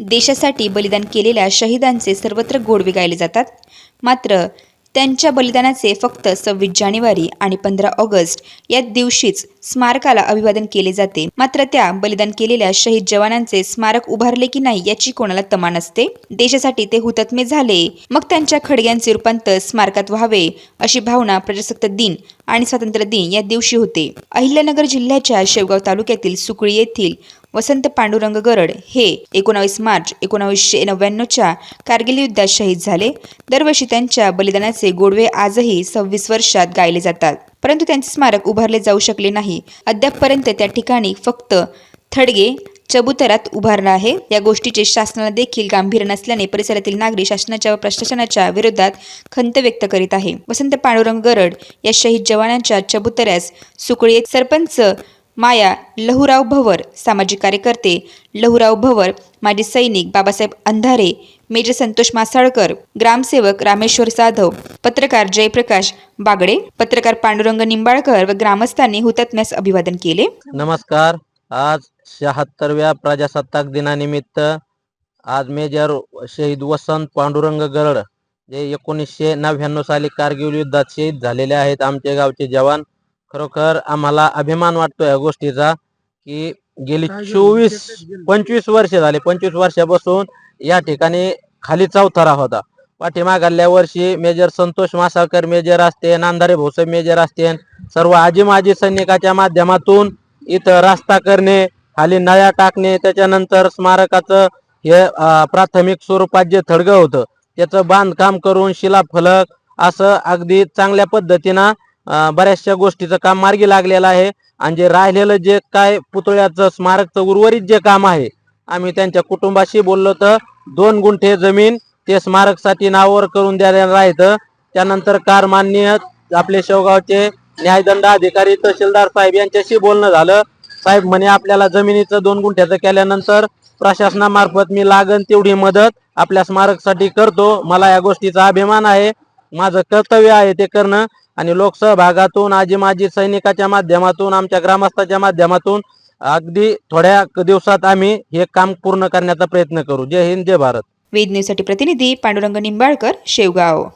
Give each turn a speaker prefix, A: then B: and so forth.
A: देशासाठी बलिदान केलेल्या शहीदांचे सर्वत्र गोडवे गायले जातात. मात्र त्यांच्या बलिदानाचे फक्त सव्वीस जानेवारी आणि पंधरा ऑगस्ट या दिवशीच स्मारकाला अभिवादन केले जाते. मात्र त्या बलिदान केलेल्या शहीद जवानांचे स्मारक उभारले की नाही याची कोणाला तमा नसते देशासाठी ते हुतात्मे झाले. मग त्यांच्या खडग्यांचे रूपांतर स्मारकात व्हावे अशी भावना प्रजासत्ताक दिन आणि स्वातंत्र्य दिन या दिवशी होते. अहिल्यानगर जिल्ह्याच्या शेवगाव तालुक्यातील सुकळी येथील वसंत पांडुरंग गरड हे एकोणावीस मार्च एकोणावीसशे नव्याण्णवच्या कारगिल युद्धात शहीद झाले. दरवर्षी त्यांच्या बलिदानाचे गोडवे आजही सव्वीस वर्षात गायले जातात. परंतु त्यांचे स्मारक उभारले जाऊ शकले नाही. अद्यापपर्यंत त्या ठिकाणी फक्त थडगे चबुतरात उभारला आहे. या गोष्टीचे शासनाला देखील गांभीर्य नसल्याने परिसरातील नागरिक शासनाच्या व प्रशासनाच्या विरोधात खंत व्यक्त करीत आहे. वसंत पांडुरंग गरड या शहीद जवानांच्या चबुतऱ्यास सुकळी सरपंच माया लहुराव भवर सामाजिक कार्यकर्ते लहुराव भवर माजी सैनिक बाबासाहेब अंधारे मेजर संतोष मासाळकर ग्रामसेवक रामेश्वर जाधव पत्रकार जयप्रकाश बागडे पत्रकार पांडुरंग निंबाळकर व ग्रामस्थांनी हुतात्म्यास अभिवादन केले.
B: नमस्कार. आज शहात्तरव्या प्रजासत्ताक दिनानिमित्त आज मेजर शहीद वसंत पांडुरंग गरड जे एकोणीसशे नव्याण्णव साली कारगिल युद्धात शहीद झालेले आहेत. आमचे गावचे जवान खरोखर आम्हाला अभिमान वाटतो या गोष्टीचा की गेली चोवीस पंचवीस वर्षे झाले. पंचवीस वर्षापासून या ठिकाणी खाली चौथरा होता. पाठीमागल्या वर्षी मेजर संतोष मासाळकर मेजर असते नांदारे भोसले मेजर असते सर्व आजी माजी सैनिकाच्या माध्यमातून इथं रस्ता करणे खाली नळ्या टाकणे त्याच्यानंतर स्मारकाचं हे प्राथमिक स्वरूपात जे थडगं होतं त्याचं बांधकाम करून शिलाफलक असं अगदी चांगल्या पद्धतीनं बऱ्याचशा गोष्टीचं काम मार्गी लागलेलं आहे. आणि जे राहिलेलं जे काय पुतळ्याचं स्मारकचं उर्वरित जे काम आहे आम्ही त्यांच्या कुटुंबाशी बोललो तर दोन गुंठे जमीन ते स्मारकसाठी नावावर करून द्यायला राहतं त्यानंतर कार माननीय आपले शेवगावचे न्यायदंड अधिकारी तहसीलदार साहेब यांच्याशी बोलणं झालं. साहेब म्हणे आपल्याला जमिनीचं दोन गुंठ्याचं केल्यानंतर प्रशासनामार्फत मी लागन तेवढी मदत आपल्या स्मारकसाठी करतो. मला या गोष्टीचा अभिमान आहे. माझं कर्तव्य आहे ते करणं. आणि लोकसहभागातून आजी माजी सैनिकाच्या माध्यमातून आमच्या ग्रामस्थाच्या माध्यमातून अगदी थोड्या दिवसात आम्ही हे काम पूर्ण करण्याचा प्रयत्न करू. जय हिंद जय भारत.
A: वेद न्यूजसाठी प्रतिनिधी पांडुरंग निंबाळकर शेवगाव.